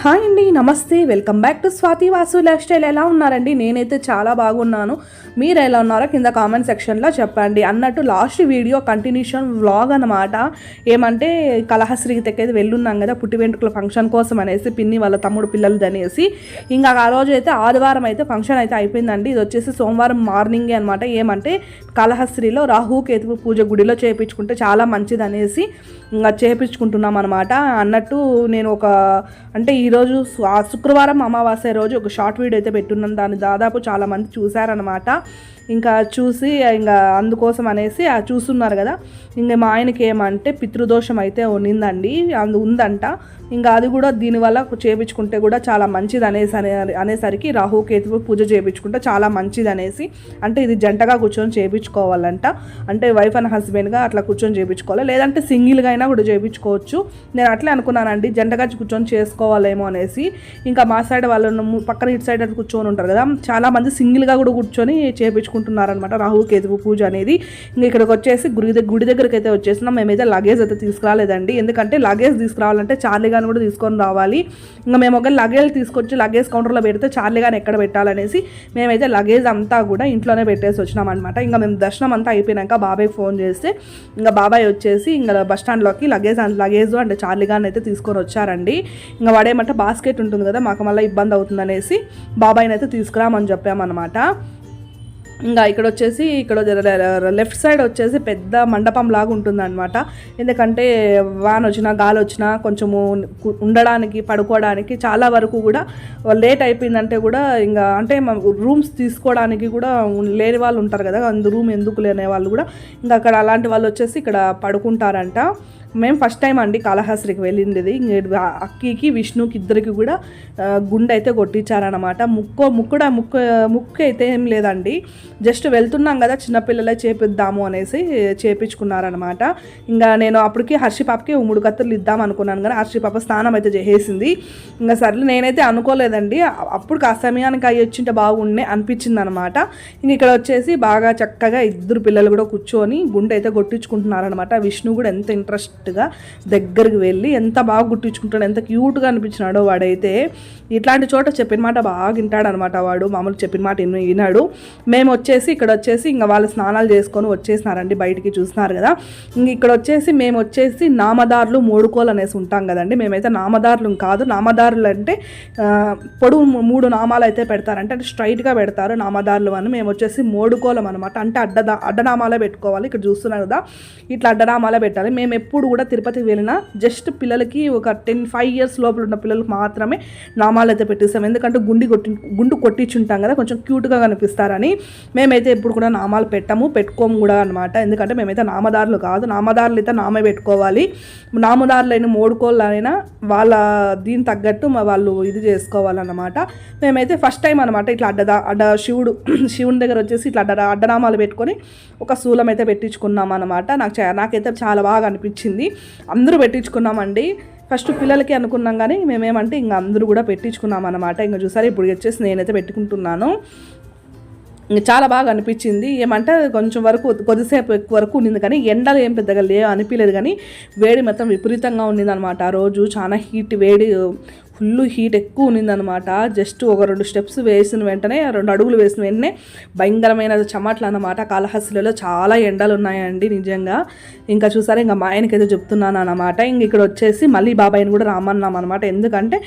Hi అండి నమస్తే welcome back to Swathi Vasu lifestyle. ఎలా ఉన్నారండి? నేనైతే చాలా బాగున్నాను. మీరు ఎలా ఉన్నారో కింద కామెంట్ సెక్షన్లో చెప్పండి. అన్నట్టు లాస్ట్ వీడియో కంటిన్యూషన్ వ్లాగ్ అనమాట ఏమంటే కలహశ్రీకి తెక్కైతే వెళ్ళున్నాం కదా పుట్టి వెంట్రుకల ఫంక్షన్ కోసం అనేసి పిన్ని వాళ్ళ తమ్ముడు పిల్లలు అనేసి ఇంకా ఆ రోజు అయితే ఆదివారం అయితే ఫంక్షన్ అయితే అయిపోయిందండి. ఇది వచ్చేసి సోమవారం మార్నింగే అనమాట ఏమంటే కలహశ్రీలో రాహు కేతు పూజ గుడిలో చేయించుకుంటే చాలా మంచిది అనేసి ఇంకా చేయించుకుంటున్నాం అనమాట అన్నట్టు నేను ఒక అంటే ఈరోజు ఆ శుక్రవారం అమావాస్య రోజు ఒక షార్ట్ వీడియో అయితే పెట్టున్నాను దాన్ని దాదాపు చాలామంది చూశారనమాట ఇంకా చూసి ఇంకా అందుకోసం అనేసి ఆ చూస్తున్నారు కదా. ఇంకా మా ఆయనకి ఏమంటే పితృదోషం అయితే ఉన్నిందండి. అందు ఉందంట. ఇంకా అది కూడా దీనివల్ల చేపించుకుంటే కూడా చాలా మంచిది అనేసి అనే- అనేసరికి రాహు కేతువు పూజ చేయించుకుంటే చాలా మంచిది అనేసి అంటే ఇది జంటగా కూర్చొని చేయించుకోవాలంట అంటే వైఫ్ అండ్ హస్బెండ్గా అట్లా కూర్చొని చేయించుకోవాలి లేదంటే సింగిల్గా అయినా కూడా చేయించుకోవచ్చు నేను అట్లే అనుకున్నానండి. జంటగా కూర్చొని చేసుకోవాలేమో అనేసి. ఇంకా మా సైడ్ వాళ్ళను పక్కన ఇటు సైడ్ కూర్చొని ఉంటారు కదా. చాలా మంది సింగిల్గా కూడా కూర్చొని చేయించుకుంటున్నారనమాట రాహు కేతువు పూజ అనేది ఇంకా ఇక్కడికి వచ్చేసి గుడి గుడి దగ్గరికి అయితే వచ్చేసిన మేమైతే లగేజ్ అయితే తీసుకురాలేదండి. ఎందుకంటే లగేజ్ తీసుకురావాలంటే చార్లీ గాని కూడా తీసుకొని రావాలి. ఇంకా మేము ఒక లగేజ్ తీసుకొచ్చి లగేజ్ కౌంటర్లో పెడితే చార్లీ గాని ఎక్కడ పెట్టాలనేసి మేమైతే లగేజ్ అంతా కూడా ఇంట్లోనే పెట్టేసి వచ్చినాం అనమాట ఇంకా మేము దర్శనం అంతా అయిపోయినాక బాబాయ్ ఫోన్ చేస్తే ఇంకా బాబాయ్ వచ్చేసి ఇంకా బస్ స్టాండ్లోకి లగేజ్ లగేజ్ అంటే చార్లీ గాని అయితే తీసుకొని వచ్చారండి. ఇంకా వాడేమంటే బాస్కెట్ ఉంటుంది కదా మాకు మళ్ళీ ఇబ్బంది అవుతుందనేసి బాబాయ్ని అయితే తీసుకురామని చెప్పామన్నమాట. ఇంకా ఇక్కడ వచ్చేసి ఇక్కడ లెఫ్ట్ సైడ్ వచ్చేసి పెద్ద మండపం లాగా ఉంటుందన్నమాట. ఎందుకంటే వాన్ వచ్చినా గాలి వచ్చినా కొంచెము ఉండడానికి పడుకోవడానికి చాలా వరకు కూడా లేట్ అయిపోయిందంటే కూడా ఇంకా అంటే రూమ్స్ తీసుకోవడానికి కూడా లేని వాళ్ళు ఉంటారు కదా అందు రూమ్ ఎందుకు లేని వాళ్ళు కూడా. ఇంకా అక్కడ అలాంటి వాళ్ళు వచ్చేసి ఇక్కడ పడుకుంటారంట. మేము ఫస్ట్ టైం అండి కాళహస్త్రికి వెళ్ళింది ఇంకా అక్కికి విష్ణుకి ఇద్దరికి కూడా గుండె అయితే కొట్టించారనమాట ముక్కో ముక్కుడ ముక్కు ముక్కు అయితే ఏం లేదండి. జస్ట్ వెళ్తున్నాం కదా చిన్నపిల్లలే చేపిద్దాము అనేసి చేపించుకున్నారనమాట ఇంకా నేను అప్పటికి హర్షిపాపకి మూడు కత్తులు ఇద్దాం అనుకున్నాను కానీ హర్షిపాప స్నానం అయితే చేసేసింది. ఇంకా సర్లే నేనైతే అనుకోలేదండి. అప్పుడు ఆ సమయానికి అయ్యి వచ్చింటే బాగుండే అనిపించింది అనమాట ఇంక ఇక్కడ వచ్చేసి బాగా చక్కగా ఇద్దరు పిల్లలు కూడా కూర్చొని గుండె అయితే కొట్టించుకుంటున్నారనమాట విష్ణు కూడా ఎంత ఇంట్రెస్ట్ ఇంట్రెస్ట్గా దగ్గరికి వెళ్ళి ఎంత బాగా గుట్టించుకుంటాడు ఎంత క్యూట్గా అనిపించినాడో వాడైతే ఇట్లాంటి చోట చెప్పిన మాట బాగా వింటాడు అనమాట వాడు. మామూలు చెప్పిన మాట వినాడు. మేము వచ్చేసి ఇక్కడ వచ్చేసి ఇంకా వాళ్ళు స్నానాలు చేసుకొని వచ్చేసినారండి బయటికి చూస్తున్నారు కదా. ఇంక ఇక్కడ వచ్చేసి మేము వచ్చేసి నామదారులు మోడుకోలు అనేసి ఉంటాం కదండి. మేమైతే నామదారులు కాదు. నామదారులు అంటే ఆ, పొడుగు మూడు నామాలు అయితే పెడతారంటే అంటే స్ట్రైట్గా పెడతారు నామదారులు అని. మేము వచ్చేసి మోడుకోలం అనమాట. అంటే అడ్డ అడ్డనామాలే పెట్టుకోవాలి. ఇక్కడ చూస్తున్నారు కదా. ఇట్లా అడ్డనామాలే పెట్టాలి. మేము ఎప్పుడు కూడా తిరుపతికి వెళ్ళినా జస్ట్ పిల్లలకి ఒక టెన్ ఫైవ్ ఇయర్స్ లోపల ఉన్న పిల్లలకు మాత్రమే నామాలు అయితే పెట్టిస్తాం. ఎందుకంటే గుండి కొట్టి గుండు కొట్టించుంటాం కదా కొంచెం క్యూట్గా కనిపిస్తారని. మేమైతే ఎప్పుడు కూడా నామాలు పెట్టము పెట్టుకోము కూడా అనమాట ఎందుకంటే మేమైతే నామదారులు కాదు. నామదారులు అయితే నామే పెట్టుకోవాలి. నామదారులైన మోడుకోళ్ళైనా వాళ్ళ దీని తగ్గట్టు వాళ్ళు ఇది చేసుకోవాలన్నమాట. మేమైతే ఫస్ట్ టైం అనమాట ఇట్లా అడ్డ అడ్డ శివుడు శివుని దగ్గర వచ్చేసి ఇట్లా అడ్డ అడ్డనామాలు పెట్టుకొని ఒక శూలం అయితే పెట్టించుకున్నాం అనమాట నాకు నాకైతే చాలా బాగా అనిపించింది. అందరూ పెట్టించుకున్నామండి. ఫస్ట్ పిల్లలకి అనుకున్నాం కానీ మేమేమంటే ఇంకా అందరూ కూడా పెట్టించుకున్నాం అనమాట ఇంకా చూసారా ఇప్పుడు వచ్చేసి నేనైతే పెట్టుకుంటున్నాను. చాలా బాగా అనిపించింది. ఏమంటే కొంచెం వరకు కొద్దిసేపు ఎక్కువ వరకు ఉండింది కానీ ఎండలు ఏం పెద్దగా లే అనిపించలేదు కానీ వేడి మొత్తం విపరీతంగా ఉండింది అనమాట ఆ రోజు చాలా హీట్ వేడి ఫుల్ హీట్ ఎక్కువ ఉన్నిందనమాట జస్ట్ ఒక రెండు స్టెప్స్ వేసిన వెంటనే రెండు అడుగులు వేసిన వెంటనే భయంకరమైన చెమట్లు అనమాట కాళహస్తిలో చాలా ఎండలు ఉన్నాయండి నిజంగా. ఇంకా చూసారా ఇంకా మా ఆయనకైతే చెప్తున్నాను అనమాట ఇంక ఇక్కడ వచ్చేసి మళ్ళీ బాబాయ్ని కూడా రామన్నాం అనమాట ఎందుకంటే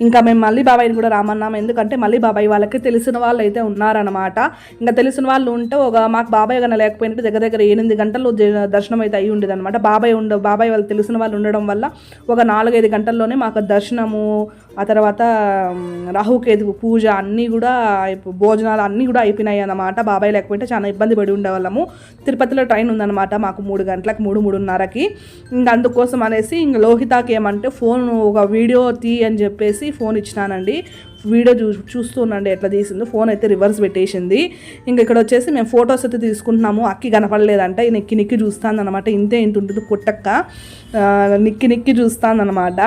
ఇంకా మేము మళ్ళీ బాబాయ్ని కూడా రామన్నాం. ఎందుకంటే మళ్ళీ బాబాయ్ వాళ్ళకి తెలిసిన వాళ్ళు అయితే ఉన్నారనమాట ఇంకా తెలిసిన వాళ్ళు ఉంటే ఒక మాకు బాబాయ్ కన్నా లేకపోయినట్టు దగ్గర దగ్గర ఎనిమిది గంటలు దర్శనం అయితే అయ్యి ఉండేది అనమాట బాబాయ్ ఉండ బాబాయ్ వాళ్ళు తెలిసిన వాళ్ళు ఉండడం వల్ల ఒక నాలుగైదు గంటల్లోనే మాకు దర్శనము ఆ తర్వాత మ్, రాహుకేతు పూజ అన్నీ కూడా భోజనాలు అన్నీ కూడా అయిపోయినాయి అన్నమాట. బాబాయ్ లేకపోతే చాలా ఇబ్బంది పడి ఉండేవాళ్ళము. తిరుపతిలో ట్రైన్ ఉందన్నమాట మాకు మూడు గంటలకు మూడు మూడున్నరకి. ఇంకా అందుకోసం అనేసి ఇంక లోహితాకి ఏమంటే ఫోన్ ఒక వీడియో తీ అని చెప్పేసి ఫోన్ ఇచ్చినానండి. వీడియో చూ చూస్తూ ఉండండి ఎట్లా తీసిందో. ఫోన్ అయితే రివర్స్ పెట్టేసింది. ఇంకా ఇక్కడ వచ్చేసి మేము ఫొటోస్ అయితే తీసుకుంటున్నాము. అక్కి కనపడలేదంట. ఈ నిక్కి నిక్కి చూస్తాను అనమాట ఇంతే ఇంత ఉంటుంది పుట్టక్క నిక్కి నిక్కి చూస్తాను అనమాట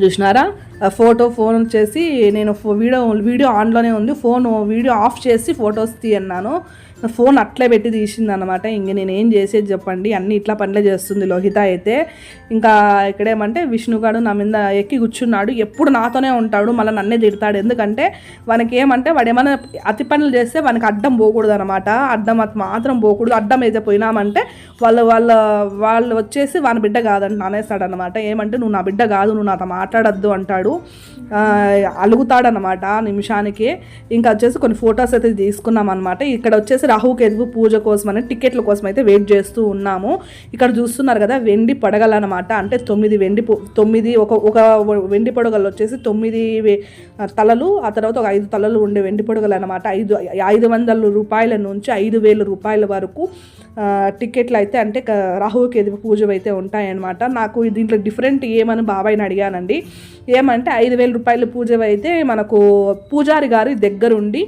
చూసినారా? ఫోటో ఫోన్ వచ్చేసి నేను వీడియో వీడియో ఆన్లోనే ఉంది. ఫోన్ వీడియో ఆఫ్ చేసి ఫొటోస్ తీయన్నాను. ఫోన్ అట్లే పెట్టి తీసింది అనమాట ఇంక నేను ఏం చేసేది చెప్పండి. అన్ని ఇట్లా పనులే చేస్తుంది లోహిత అయితే. ఇంకా ఇక్కడేమంటే విష్ణుగాడు నా మీద ఎక్కి కూర్చున్నాడు. ఎప్పుడు నాతోనే ఉంటాడు. మళ్ళీ నన్నే తిడతాడు. ఎందుకంటే వానికి ఏమంటే వాడు ఏమైనా అతి పనులు చేస్తే వానికి అడ్డం పోకూడదు అనమాట అడ్డం అది మాత్రం పోకూడదు. అడ్డం అయితే పోయినామంటే వాళ్ళు వాళ్ళ వాళ్ళు వచ్చేసి వాని బిడ్డ కాదంట అనేస్తాడు అనమాట ఏమంటే నువ్వు నా బిడ్డ కాదు. నువ్వు నాతో మాట్లాడద్దు అంటాడు. అలుగుతాడనమాట నిమిషానికి. ఇంకా వచ్చేసి కొన్ని ఫొటోస్ అయితే తీసుకున్నాం అనమాట ఇక్కడ వచ్చేసి రాహుకేతు పూజ కోసం అని టికెట్ల కోసం అయితే వెయిట్ చేస్తూ ఉన్నాము. ఇక్కడ చూస్తున్నారు కదా వెండి పడగలు అనమాట అంటే తొమ్మిది వెండి తొమ్మిది ఒక ఒక వెండి పడగలు వచ్చేసి తొమ్మిది తలలు ఆ తర్వాత ఒక ఐదు తలలు ఉండే వెండి పడగలు అనమాట ఐదు ఐదు వందల రూపాయల నుంచి ఐదు వేల రూపాయల వరకు టికెట్లు అయితే అంటే క- రాహుకేతు పూజ అయితే ఉంటాయన్నమాట. నాకు దీంట్లో డిఫరెంట్ ఏమని బాబాయ్ని అడిగానండి. ఏమంటే ఐదు వేల రూపాయల పూజ అయితే మనకు పూజారి గారి దగ్గరుండి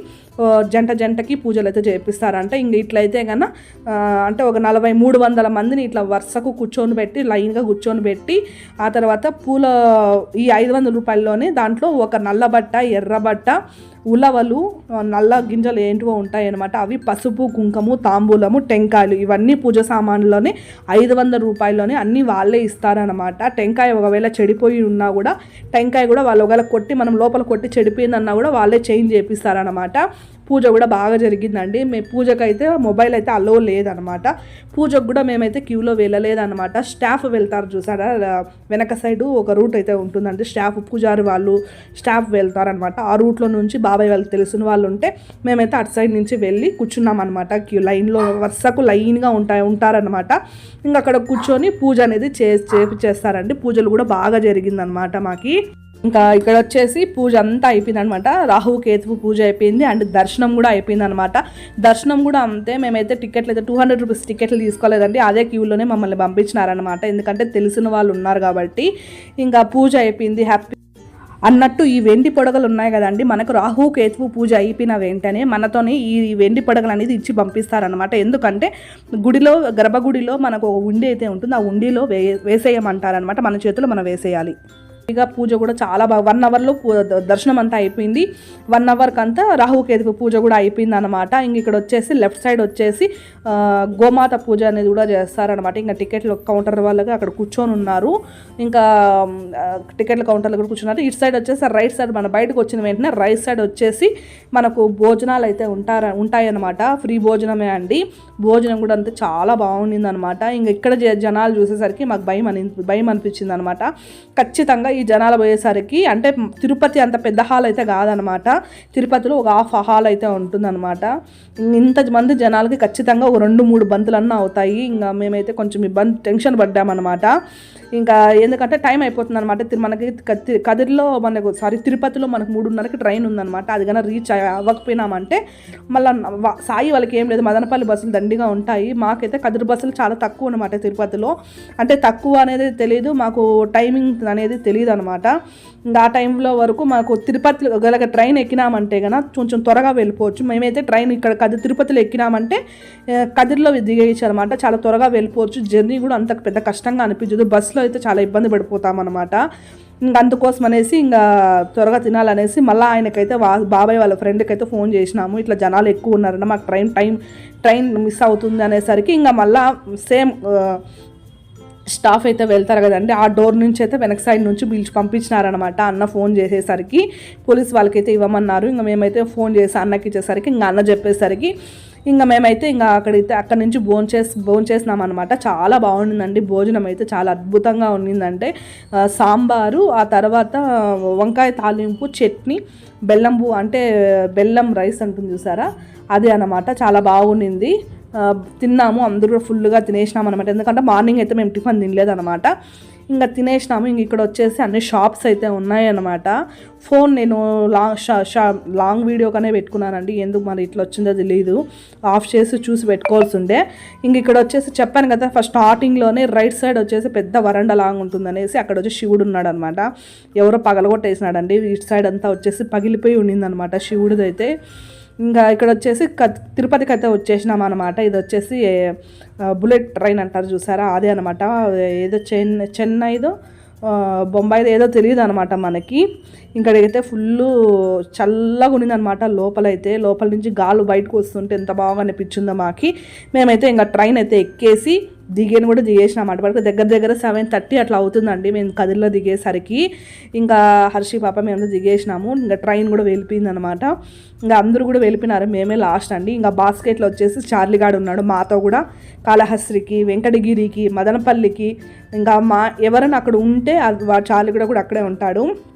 జంట జంటకి పూజలు అయితే చేపిస్తారంట. ఇంక ఇట్లయితే కన్నా అంటే ఒక నలభై మూడు వందల మందిని ఇట్లా వరుసకు కూర్చొని పెట్టి లైన్గా కూర్చొని పెట్టి ఆ తర్వాత పూల ఈ ఐదు వందల రూపాయల్లోనే దాంట్లో ఒక నల్ల బట్ట ఎర్ర బట్ట ఉలవలు నల్ల గింజలు ఏంటివో ఉంటాయి అనమాట అవి పసుపు కుంకుమ తాంబూలము టెంకాయలు. ఇవన్నీ పూజ సామాన్లోనే ఐదు వందల రూపాయల్లోనే అన్నీ వాళ్ళే ఇస్తారనమాట టెంకాయ ఒకవేళ చెడిపోయి ఉన్నా కూడా టెంకాయ కూడా వాళ్ళు ఒకవేళ కొట్టి మనం లోపల కొట్టి చెడిపోయిందన్నా కూడా వాళ్ళే చేంజ్ చేపిస్తారనమాట పూజ కూడా బాగా జరిగిందండి. మే పూజకైతే మొబైల్ అయితే అలో లేదనమాట. పూజకు కూడా మేమైతే క్యూలో వెళ్ళలేదన్నమాట స్టాఫ్ వెళ్తారు చూసారా? వెనక సైడు ఒక రూట్ అయితే ఉంటుందండి. స్టాఫ్ పూజారి వాళ్ళు స్టాఫ్ వెళ్తారనమాట. ఆ రూట్లో నుంచి బాబాయ్ వాళ్ళకి తెలిసిన వాళ్ళు ఉంటే మేమైతే అటు సైడ్ నుంచి వెళ్ళి కూర్చున్నాం అనమాట క్యూ లైన్లో వరుసకు లైన్గా ఉంటాయి ఉంటారనమాట. ఇంకా అక్కడ కూర్చొని పూజ అనేది చే చేస్తారండి. పూజలు కూడా బాగా జరిగిందనమాట మాకు. ఇంకా ఇక్కడ వచ్చేసి పూజ అంతా అయిపోయింది అనమాట రాహు కేతువు పూజ అయిపోయింది అండ్ దర్శనం కూడా అయిపోయింది అనమాట దర్శనం కూడా అంతే మేమైతే టికెట్లు అయితే టూ హండ్రెడ్ రూపీస్ టికెట్లు తీసుకోలేదండి. అదే క్యూలోనే మమ్మల్ని పంపించినారనమాట. ఎందుకంటే తెలిసిన వాళ్ళు ఉన్నారు కాబట్టి. ఇంకా పూజ అయిపోయింది హ్యాపీ. అన్నట్టు ఈ వెండి పొడగలు ఉన్నాయి కదండి మనకు రాహు కేతువు పూజ అయిపోయిన వెంటనే మనతోనే ఈ వెండి పొడగలు అనేది ఇచ్చి పంపిస్తారనమాట. ఎందుకంటే గుడిలో గర్భగుడిలో మనకు ఒక ఉండి అయితే ఉంటుంది. ఆ ఉండిలో వే వేసేయమంటారనమాట. మన చేతిలో మనం వేసేయాలి. ఇక పూజ కూడా చాలా బాగా వన్ అవర్లో దర్శనం అంతా అయిపోయింది. వన్ అవర్కి అంతా రాహుకేతు పూజ కూడా అయిపోయింది అనమాట ఇంక ఇక్కడ వచ్చేసి లెఫ్ట్ సైడ్ వచ్చేసి గోమాత పూజ అనేది కూడా చేస్తారనమాట ఇంకా టికెట్లు కౌంటర్ వాళ్ళకి అక్కడ కూర్చొని ఉన్నారు. ఇంకా టికెట్ల కౌంటర్లు కూడా కూర్చున్నారు. ఇటు సైడ్ వచ్చేసి రైట్ సైడ్ మన బయటకు వచ్చిన వెంటనే రైట్ సైడ్ వచ్చేసి మనకు భోజనాలు అయితే ఉంటారు ఉంటాయన్నమాట. ఫ్రీ భోజనమే అండి. భోజనం కూడా అంతా చాలా బాగుండింది అనమాట ఇంకా ఇక్కడ జ- జనాలు చూసేసరికి మాకు భయం అని భయం అనిపించింది అనమాట ఖచ్చితంగా ఈ జనాలు పోయేసరికి అంటే తిరుపతి అంత పెద్ద హాల్ అయితే కాదనమాట. తిరుపతిలో ఒక హాఫ్ హాల్ అయితే ఉంటుందన్నమాట ఇంత మంది జనాలకి ఖచ్చితంగా ఒక రెండు మూడు బంతులన్నా అవుతాయి. ఇంకా మేమైతే కొంచెం ఇబ్బంది టెన్షన్ పడ్డామన్నమాట ఇంకా ఎందుకంటే టైం అయిపోతుంది అనమాట మనకి కదిరిలో మనకు సారీ తిరుపతిలో మనకు మూడున్నరకి ట్రైన్ ఉందన్నమాట అది కన్నా రీచ్ అవ్వకపోయినామంటే మళ్ళీ సాయి వాళ్ళకి ఏం లేదు. మదనపల్లి బస్సులు దండిగా ఉంటాయి. మాకైతే కదిరి బస్సులు చాలా తక్కువ అనమాట తిరుపతిలో. అంటే తక్కువ అనేది తెలియదు మాకు టైమింగ్ అనేది తెలియదు అనమాట ఇంకా ఆ టైంలో వరకు మాకు తిరుపతి గల ట్రైన్ ఎక్కినామంటే కనుక కొంచెం త్వరగా వెళ్ళిపోవచ్చు. మేమైతే ట్రైన్ ఇక్కడ కది తిరుపతిలో ఎక్కినామంటే కదిరిలో దిగేయచ్చు అనమాట చాలా త్వరగా వెళ్ళిపోవచ్చు. జర్నీ కూడా అంత పెద్ద కష్టంగా అనిపించదు. బస్సులో అయితే చాలా ఇబ్బంది పడిపోతాం అనమాట ఇంకా అందుకోసం అనేసి ఇంకా త్వరగా తినాలనేసి మళ్ళీ ఆయనకైతే వా బాబాయ్ వాళ్ళ ఫ్రెండ్కి అయితే ఫోన్ చేసినాము. ఇట్లా జనాలు ఎక్కువ ఉన్నారన్న మాకు ట్రైన్ టైం ట్రైన్ మిస్ అవుతుంది అనేసరికి ఇంకా మళ్ళీ సేమ్ స్టాఫ్ అయితే వెళ్తారు కదండి ఆ డోర్ నుంచి అయితే వెనక సైడ్ నుంచి పిలిచి పంపించినారనమాట అన్న ఫోన్ చేసేసరికి పోలీస్ వాళ్ళకైతే ఇవ్వమన్నారు. ఇంకా మేమైతే ఫోన్ చేసి అన్నకి ఇచ్చేసరికి ఇంకా అన్న చెప్పేసరికి ఇంకా మేమైతే ఇంకా అక్కడైతే అక్కడ నుంచి భోజనం చేసి భోజనం చేసినాం అనమాట చాలా బాగుండిందండి. భోజనం అయితే చాలా అద్భుతంగా ఉండిందంటే సాంబారు ఆ తర్వాత వంకాయ తాలింపు చట్నీ బెల్లం అంటే బెల్లం రైస్ అంటుంది చూసారా? అది అన్నమాట. చాలా బాగుండింది. తిన్నాము. అందరూ ఫుల్గా తినేసినాం అనమాట ఎందుకంటే మార్నింగ్ అయితే మేము టిఫిన్ తినలేదనమాట ఇంకా తినేసినాము. ఇంక ఇక్కడ వచ్చేసి అన్ని షాప్స్ అయితే ఉన్నాయన్నమాట ఫోన్ నేను లాంగ్ షా షా లాంగ్ వీడియోగానే పెట్టుకున్నానండి. ఎందుకు మరి ఇట్లా వచ్చిందో తెలియదు ఆఫ్ చేసి చూసి పెట్టుకోవాల్సి ఉండే ఇంక ఇక్కడ వచ్చేసి చెప్పాను కదా ఫస్ట్ స్టార్టింగ్లోనే రైట్ సైడ్ వచ్చేసి పెద్ద వరండా లాంగ్ ఉంటుందనేసి అక్కడ వచ్చి శివుడు ఉన్నాడు అనమాట ఎవరో పగలగొట్టేసినాడండి. ఇటు సైడ్ అంతా వచ్చేసి పగిలిపోయి ఉండిందనమాట శివుడిదైతే. ఇంకా ఇక్కడ వచ్చేసి క తిరుపతికి అయితే వచ్చేసినాం అనమాట ఇది వచ్చేసి బుల్లెట్ ట్రైన్ అంటారు చూసారా? అదే అనమాట ఏదో చెన్నై చెన్నైదో బొంబాయిదో బొంబాయిది ఏదో తెలియదు అనమాట మనకి. ఇంకడైతే ఫుల్ చల్లగా ఉన్నిందనమాట లోపలైతే. లోపల నుంచి గాలు బయటకు వస్తుంటే ఎంత బాగా అనిపించిందో మాకి. మేమైతే ఇంకా ట్రైన్ అయితే ఎక్కేసి దిగేని కూడా దిగేసిన అన్నమాట. దగ్గర దగ్గర సెవెన్ థర్టీ అట్లా అవుతుందండి. మేము కదిరిలో దిగేసరికి ఇంకా హర్షి పాప మేము దిగేసినాము. ఇంకా ట్రైన్ కూడా వెళ్ళిపోయింది అనమాట ఇంకా అందరూ కూడా వెళ్ళిపోయినారు. మేమే లాస్ట్ అండి. ఇంకా బాస్కెట్లో వచ్చేసి చార్లిగాడు ఉన్నాడు. మాతో కూడా కాళహస్త్రికి వెంకటగిరికి మదనపల్లికి ఇంకా మా ఎవరైనా అక్కడ ఉంటే అది వా- కూడా కూడా అక్కడే ఉంటాడు.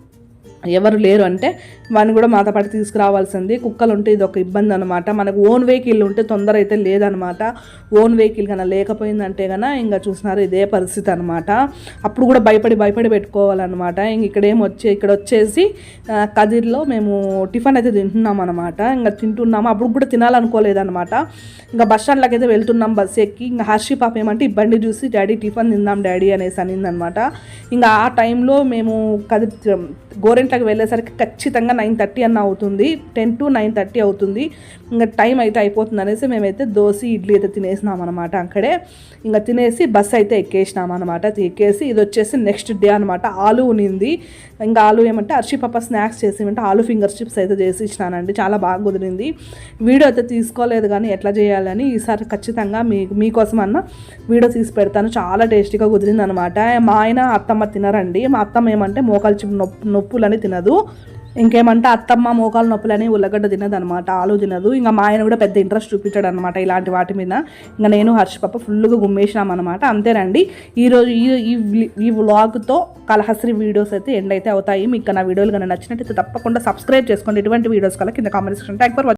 ఎవరు లేరు అంటే వాడిని కూడా మాతో పాటు తీసుకురావాల్సింది. కుక్కలు ఉంటే ఇది ఒక ఇబ్బంది అనమాట మనకు ఓన్ వెహికల్ ఉంటే తొందర అయితే లేదనమాట ఓన్ వెహికల్ కన్నా లేకపోయిందంటే కన్నా ఇంకా చూసినారు ఇదే పరిస్థితి అనమాట అప్పుడు కూడా భయపడి భయపడి పెట్టుకోవాలన్నమాట. ఇంక ఇక్కడ వచ్చే ఇక్కడ వచ్చేసి కదిర్లో మేము టిఫిన్ అయితే తింటున్నాం అనమాట ఇంకా తింటున్నాము. అప్పుడు కూడా తినాలనుకోలేదనమాట ఇంకా బస్ స్టాండ్లోకి అయితే వెళ్తున్నాం బస్ ఎక్కి ఇంకా హర్షి పాప ఏమంటే ఈ బండి చూసి డాడీ టిఫిన్ తిందాం డాడీ అనేసి అనిందనమాట ఇంకా ఆ టైంలో మేము కదిరి గోరెంట్లకు వెళ్ళేసరికి ఖచ్చితంగా నైన్ థర్టీ అన్న అవుతుంది. టెన్ టు నైన్ థర్టీ అవుతుంది. ఇంకా టైం అయితే అయిపోతుంది అనేసి మేమైతే దోశ ఇడ్లీ అయితే తినేసినాం అనమాట అక్కడే. ఇంకా తినేసి బస్ అయితే ఎక్కేసినాం అనమాట ఎక్కేసి ఇది వచ్చేసి నెక్స్ట్ డే అనమాట ఆలు ఉనింది. ఇంకా ఆలు ఏమంటే అర్షిపప్ప పాప స్నాక్స్ చేసి ఆలు ఫింగర్ చిప్స్ అయితే చేసి ఇచ్చినానండి. చాలా బాగా కుదిరింది. వీడియో అయితే తీసుకోలేదు కానీ ఎట్లా చేయాలని ఈసారి ఖచ్చితంగా మీ మీకోసం అన్న వీడియో తీసి పెడతాను. చాలా టేస్టీగా కుదిరింది అనమాట మా ఆయన అత్తమ్మ తినరండి. మా అత్తమ్మ ఏమంటే మోకాలు నొప్పు నొప్పులని తినదు. ఇంకేమంటే అత్తమ్మ మోకాలు నొప్పులని ఉల్లగడ్డ తినదు అనమాట ఆలు తినదు. ఇంకా మా ఆయన కూడా పెద్ద ఇంట్రెస్ట్ చూపించాడు అనమాట ఇలాంటి వాటి మీద. ఇంకా నేను హర్ష పప్ప ఫుల్గా గుమ్మేసినాం అనమాట అంతేనండి ఈరోజు ఈ ఈ వ్లాగ్తో కలహస్త్రి వీడియోస్ అయితే ఎండ్ అయితే అవుతాయి. మీకు నా వీడియోలు కానీ నచ్చినట్టయితే తప్పకుండా సబ్స్క్రైబ్ చేసుకోండి. ఇటువంటి వీడియోస్ కల్లా కింద కామెంట్ సెక్షన్ థ్యాంక్ ఫర్